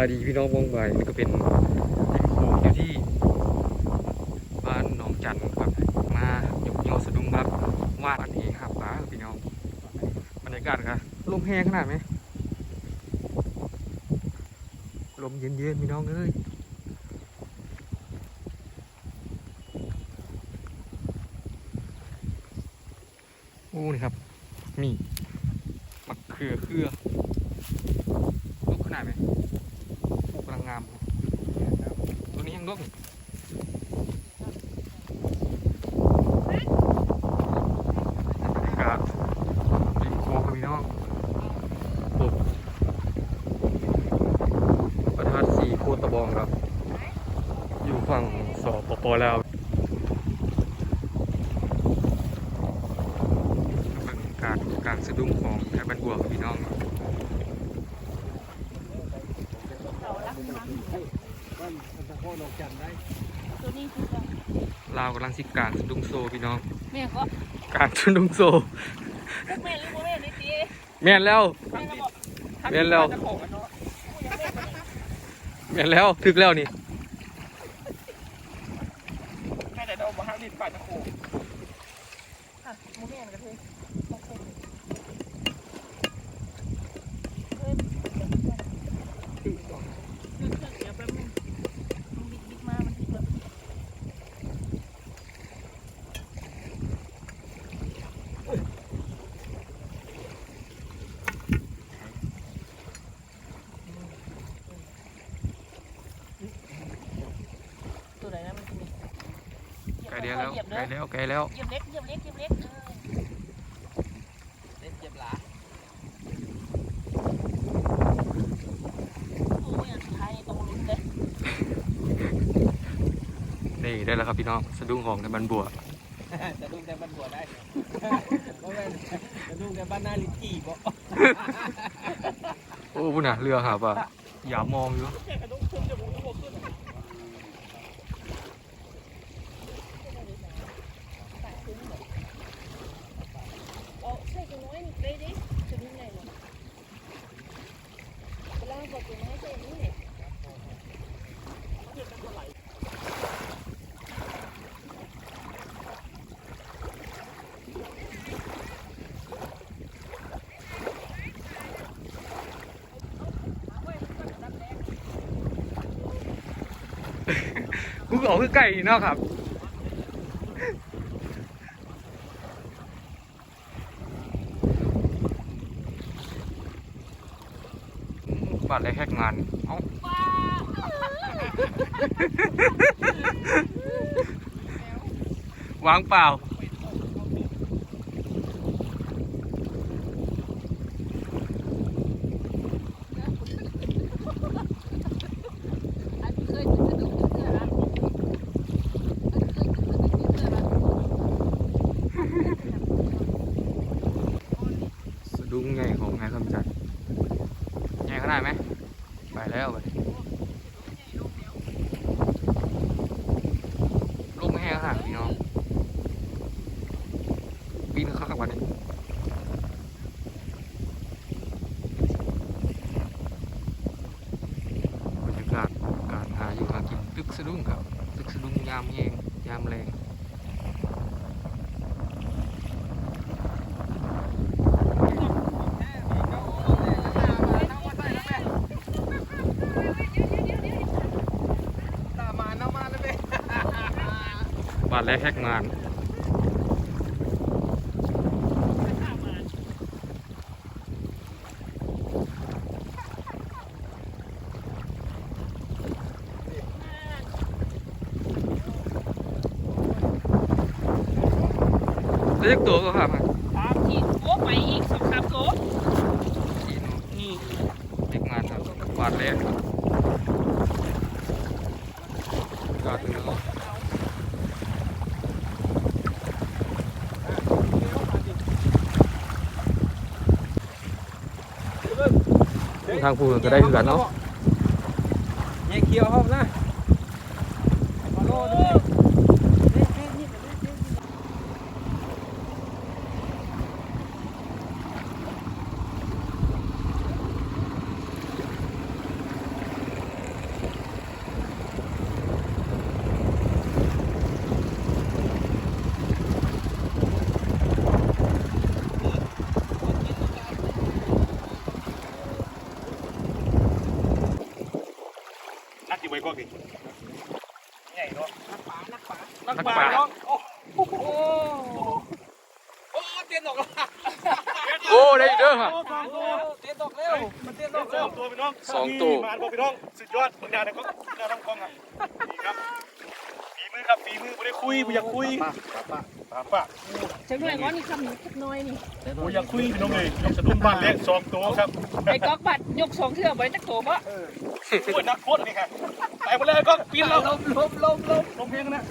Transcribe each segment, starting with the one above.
บายดีพี่น้องวงใบนี่ก็เป็นริมโขงอยู่ที่บ้านหนองจันทร์ครับมาหยกยอสะดุ้งครับว่าอันนี้ครับป้าพี่น้องบรรยากาศครับลมแห้งขนาดไหมลมเย็นๆพี่น้องเอ้ยโอ้นี่ครับนี่มะเขือเครือลูกขนาดไหม ปลูกกำลังงามครับตัวนี้ยังลูกนี่ครับริมโค้งครับพี่น้องปลูกประทัดสีโค ตรตะบองครับ อยู่ฝั่งสปปลาวเป็นการการสะดุ้งของแพบันบัวครับพี่น้องตัวนี้คือแบบลาวกำลังสิการสะดุ้งโซพี่น้องแม่ก็การสะดุ้งโซแม่หรือบ่แม่นี่ตีแม่นแล้วแม่ก็บอกแม่นแล้วแม่นแล้วถึกแล้วนี่แม่แต่เราบอกห้ามดินป่าตะโขง ค่ะบ่แม่นก็คือต้องเป็นเฮ้ยคือคือเดี๋ยวแป๊บนึงมันบิดบิดมามันบิดแบบตัวไหนนะมันจะมี ไกล เดียวแล้วเหยียบไกลเด้อแล้วไกลแล้วเหยียบเล็กเหยียบเล็กเหยียบเล็กเออเล่นเจ็บหลาโอ้ยอันสุดท้ายนี่ต้องลุ้นเลยนี่ได้แล้วครับพี่น้องสะดุ้งของในบันบัวจะดุ้งแต่บ้านบัวได้เพราะว่าจะดุ้งแต่บ้านนาลิจีบ่โอ้พุ่นน่ะเรือหาป่ะอย่ามองอยู่ แค่กระดุ้งขึ้นจะบุ้งบวกขึ้น เอาใส่ตัวน้อยนี่ได้ดิจะดูไงเนี่ยเวลาบอกตัวน้อยใส่นี่เนี่ย กูก็ออกคือไก่นี่เนาะครับอืมบาดอะไรแค่งาน เอ้าวางเปล่า อันเคยจะดูเพื่อนนะอันเคยจะดูเพื่อนนะ สะดุ้ งใหญ่ของไงคำจัดใหญ่ขนาดไหมไปแล้วไปลูกไม่แห้งขนาดพี่น้องบินเข้ากับวันนี้บรรยากาศการหาอยู่หากินตึกสะดุ้งครับตึกสะดุ้งยามแห้งยามแรง ตามาน้ามาแล้วเว้ย บาดแรกแหกงานเรียกตัวก็ครับตามที่โอ้ไปอีกสองสามโต๊ะนี่เรียกงานครับบาดแรกครับกาดเนื้อ ทางผู้ก็ได้เหือนเนาะเนี่ยเคียวห้องนะ ที่ไว้ก็ดิใหญ่เนาะนักป่าเนาะโอ้โอ้โหโอ้เตียนออกแล้วโอ้ได้อีกเด้อฮะสองตัวเตียนออกแล้วมันเตียนออกสแล้อวงตัวพี่น้องสองตัวมาบอกพี่น้องสุดยอดบางอย่างนะก็น่าทำกล้องอะนี่ครับฝี มือครับฝีมือไม่ได้คุยไม่อยากคุยป้าป้าป้าป้าจังเลยว่านี่คำนี้สักน้อยนี่โอ้อยากคุยพี่น้องเลยยกสะดุ้งบ้านเล็กสองตัวครับไอ้ก๊อกบัดยกสองเทื่อบ่ได้จักโตบ่ปวดนักโคตรนี่ค่ะไปหมดเลยก็ปีนเราลมลมลมลมลงเพลงนะ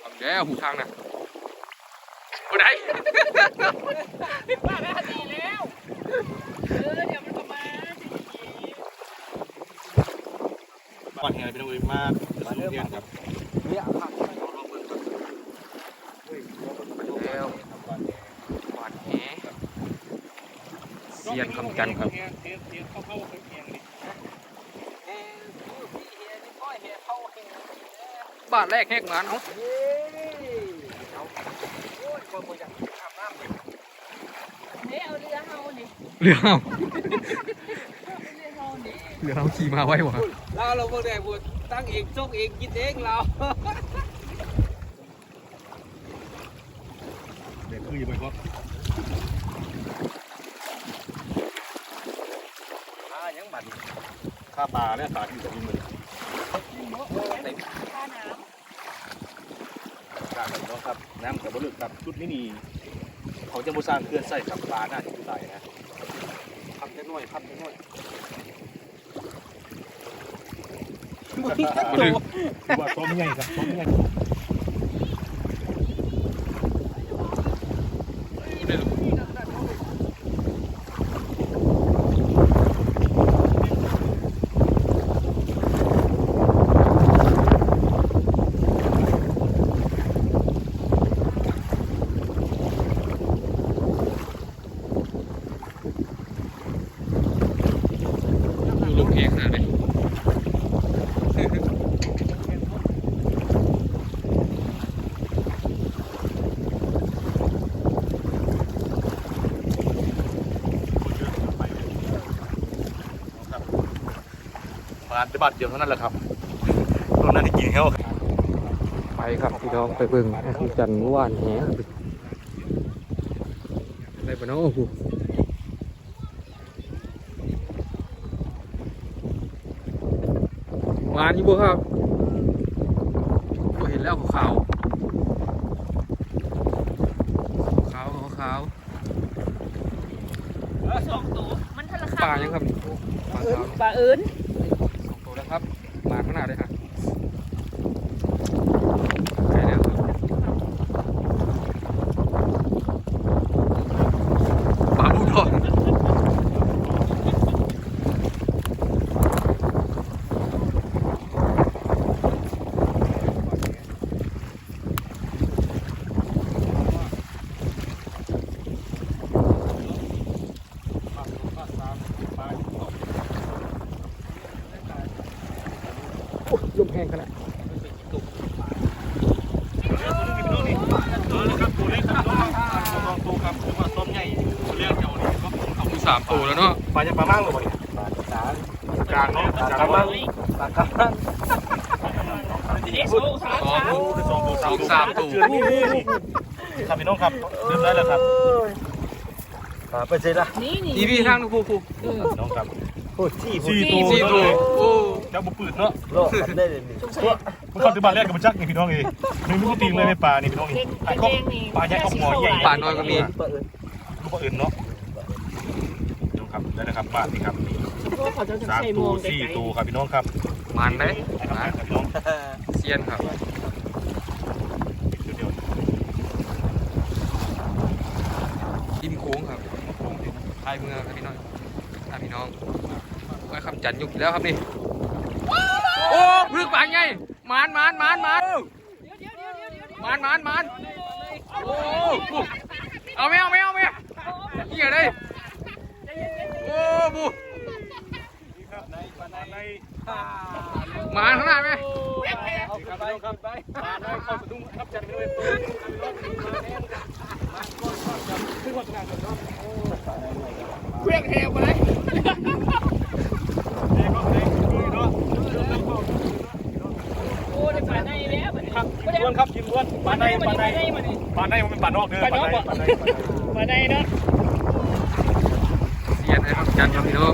เอาแล้วหูทางน่ะบ่ได้ป้าก็ดีแล้วเออเดี๋ยวมันก็มาสิ ก่อนแห่ พี่น้องเลยมาสนุกเรียนครับเนี่ยครับแล้วหวานแหเสียนคำจันทร์ครับเทียนเทียนเข้าเข้าแข่งนี่เอ้ยพี่เฮียนี่ก้อยเฮียเข้าเฮงบ้านแรกแหกงานเอ้าเย้เอาโอ้ยคนบ่อยากอาบน้ำเลยเอ้ยเอาเรือเฮานี่เรือเฮาเรือเฮานี่เรือเฮาขี่มาไว้วะ เราเราบ่ได้บ่ตั้งเองจกเองกินเองเราเด็กคืออยู่ไหมครับอ่ายังบัดข้าปลาเนี่ยตาที่จะกินเลยค่าน้กลางกันเนาะครับ น้ำกับบลึกครับชุดนี้นี่เขาจะบูสร้างเคลื่อนใส่กับปลาหน้าที่ตายนะพับได้หน่อยพับได้หน่อย บ่ดึกว่าต้มใหญ่ครับต้มใหญ่บ่ดึกลูกเอกนะเด้มาจะบัดเดียวเท่านั้นแหละครับตัวนั้นที่กินเขาไปครับพี่น้องไปเบิ่งไอ้คำจันทร์เมื่อวานแหได้ปะเนาะกูหวานอยู่บ่ครับบ่เห็นแล้วขาวๆขาวขาวำสองตัวมันทะละๆคำปลายังครับปลาขาวปลาเอิญสองตัวแล้ว ครับมาข้างหน้าเลยค่ะใช่แล้วครับปลาบูทองโอ้ยลมแห้งขนาด ครับตัวเล็กครับตัวลองตัวครับผมว่าต้มใหญ่เรียกเจ้านี่ก็ เอามือสามตัวแล้วเนาะ ปลาจะปลามั่งหรือเปล่าเนี่ย ปลาสาร กลางเนาะกลาง กระมั มั่ ง ง ปลากระมัง สองตัวสองตัวสองสามตัวนี่นี่นี่ครับพี่น้องครับเริ่มได้แล้วครับปลาไปเสร็จละนี่นี่นี่พี่ทางนูกูกูน้องครับโอ้สี่สี่ตัวสี่ตัวโอ้เจ้าบุปืดเนาะโลกกันได้เลยนี่ผมเข้าที่บ้านแรกกับมันจักนี่พี่น้องเองหนึ่งลูกตีนเลยในป่านี่พี่น้องเด็นี่กไอ้แดก็งนี่ปลาใหญ่ก็หัวใหญ่ปลาน้อยก็มีปลาเอิญลูกอื่นเนาะดูครับได้นะครับบ้านนี่ครับพวกเขาจะสามใส่มตัวองไกลสี่ตัวครับพี่น้องครับมันได้ไอ้ครับพี่น้องเซียนครับเดี๋ยวริมโค้งครับท้ายเมืองครับพี่น้องอะพี่น้องไว้คำจันยุกแล้วครับนี่ โอ้พึ่งปางไงมานมานมานมานมานมานมานโอ้เอาไม่เอาไม่เอาไม่เอานี่อะไรโอ้บู มาข้างหน้าไหมไปไปมาได้เข้าประตูครับจัดไปด้วยตู้มาก้อนก้อนจับขึ้นวัดงานกันครับเครื่องเทวไปวนครับกินล้วนปลาในปลาในปลาในมันเป็นปลานอกเด้อปลาในปลาในเนาะเสียนะครับจันทร์พี่น้อง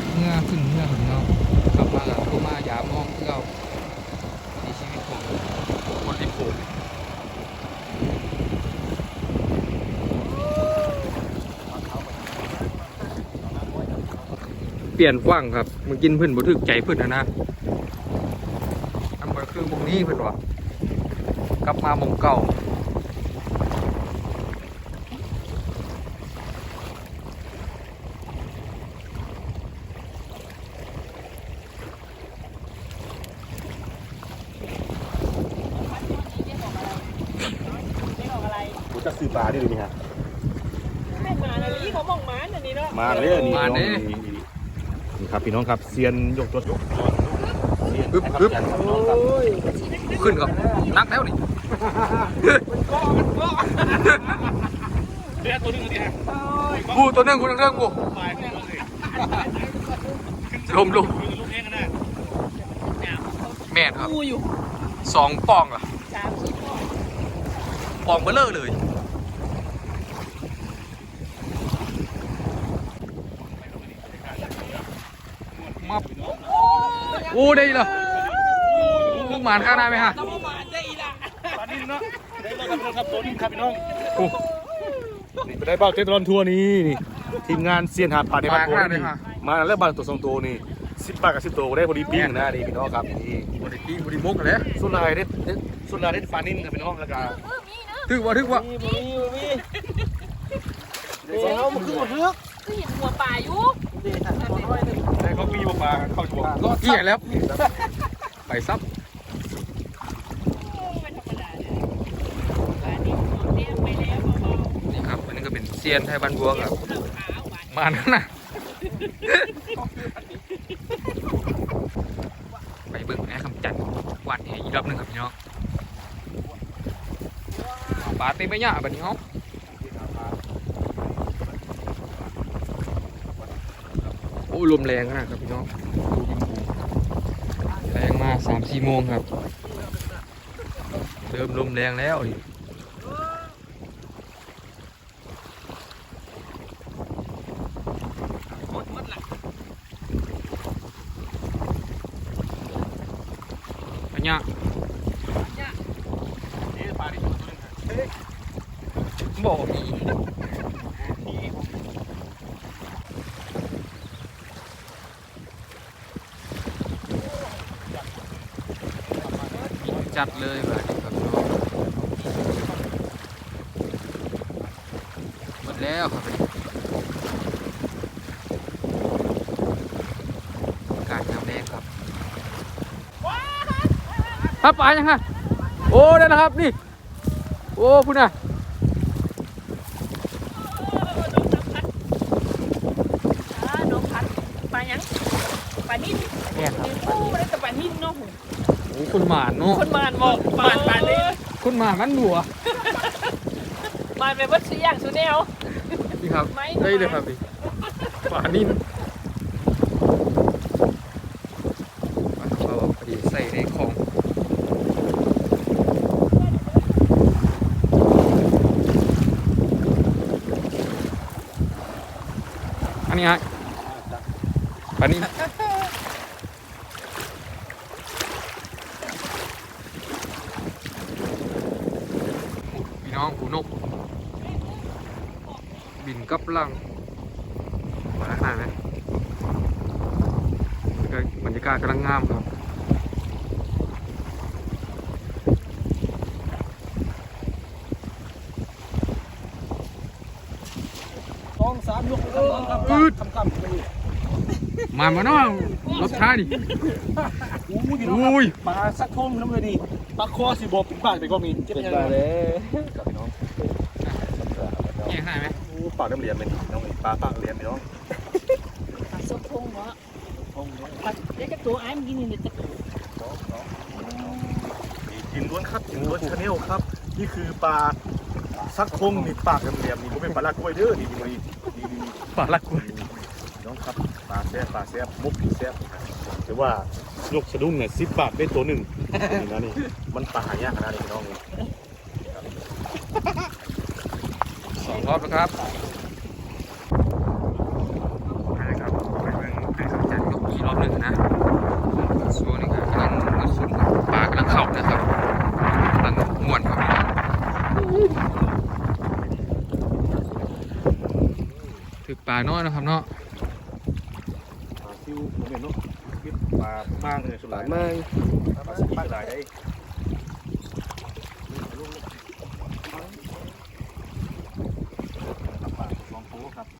กับเงื่อขึ้นเงื่อของเรากลับมากับก็มายามมองเที่ยวในชีวิตของคนริมโขงเปลี่ยนกว้างครับมึงกินพื่อนบ่ถึกใจพื่อนนะนะอันมันคือหมองนี้เพิ่นว่ากลับมามองเก่า กูจะซื้อปลาได้เลยนี่ฮะแม่มาเลยเขามองหมาอันนี้เนาะมาเลยนี่น้องนี่นี่ครับพี่น้องครับเซียนยกตัวยกเซียนนะครับน้องครับขึ้นครับนักแล้วนี่เซียนตัวนึงนี่ฮะกูตัวหนึงกูทั้งเรื่องกูปลายขึ้นเลยลมลมคือลูกเองกันนะแม่นครับกูอยู่สองปองอะสามสิบพ่อปองเบลเลอร์เลย โอ้ได้เหรอลูกหมานข้างหน้าไหมฮะต้องมาได้อีละปลานิ่มเนาะได้เลยครับพี่น้องครับตัวนิ่มครับพี่น้องโอ้นี่ไปได้เบ้าเต้นรอนทัวร์นี้นี่ทีมงานเซียนหาดปลาในบ้านโพมาข้างหน้าเลยนี่ค่ะมาแล้วบางตัวสองตัวนี่สิบบาทกับสิบตัวได้พอดีปิ้งนะนี่พี่น้องครับนี่บริปีบริมุกเลยสุดลายได้สุดลายได้ปลานิ่มครับพี่น้องแล้วก็ถึกว่าถึกว่ามีมีมีเดี๋ยวมันขึ้นหมดเรื่องก็เห็นหัวป่าอยู่ ได้เขาปีปลาเข้าชัวร์ก็เกี่ยแล้ว ไปซับนี่ครับอันนี้ก็เป็นเซียนไทยบ้านบัวครับๆข้าวขาวนะไปเบิ่งแม่คำจันทร์วาดแหอีกรอบหนึ่งครับพี่น้องปาเต็มไปเนี่ยบัดนี้เขาโอ้ ลมแรงขนาดครับพี่น้องแรงมาสามสี่โมงครับ เริ่มลมแรงแล้วนี่ อันเนี้ย นี่ปลาที่ตัวนึง บอกมีจัดเลยแบบนี้ครับพี่น้องหมด แล้วครับพี่การยามแรกครับครับปลายังฮะโอ้ได้แล้วครับนี่ โอ้พุ่นน่ะอ่าน้องพัดปลายังปลานิ่มเนี่ยครับโอ้ได้แต่ปลานิ่มเนาะโอ้คนหมานเนาะคนมานบอกมานปลานิ่มคนหมานมันหัวมานเป็นวัตถุอย่างสุดแนว นี่ครับไม่ได้เลยครับพี่ปลานิ่มปลาเราพอดีใส่ในของอันนี้ฮะปลานิ่มพี่น้องหูนก บินกับลังมาขนาดไหมก็บรรยากาศกำลังงามครับสองสามยกครับอืดคำคำไปมามาเนาะรถช้าดิอู้ยน้องอุ้ยปลาสักทงน้ำเลยนี่ปลาคอสิบเป็นบ้านไปก็มีเจ็บยังไงกับพี่น้องเนี่ยขนาดไหม ปลาน้ำเลี้ยงเป็นน้องปลาปากเลี้ยงพี่น้องสมพงษ์เหรอพงเลยปัดเดี๋ยวจะตัวไอ้เมื่อกี้นี่เดี๋ยวจะสองสองนี่กินล้วนครับกินล้วนชาแนลครับ นี่คือปลาซักคงนี่ปากแหลมๆนี่ผมเป็นปลาลากกล้วยเด้อนี่นี่นี่นี่นี่ปลาลักกล้วยน้องครับปลาแซ่บปลาแซ่บมุกผีแซ่บถือว่ายกสะดุ้งเนี่ยสิบบาทได้ตัวหนึ่งนี่นะนี่มันปลาหายากขนาดนี้พี่น้องนี่สองรอบแล้วครับไปเลยครับไปเบิ่งไอ้คำจันทร์ยกอีกรอบหนึ่งนะส่วนนี้ก็กำลังรู้สึกปลากำลังเข้านะครับกำลังม่วนครับถือปลา น้อยนะครับเนาะปลาซิวผมเห็นเนาะคิดปลามากเลยสุดหลายมาป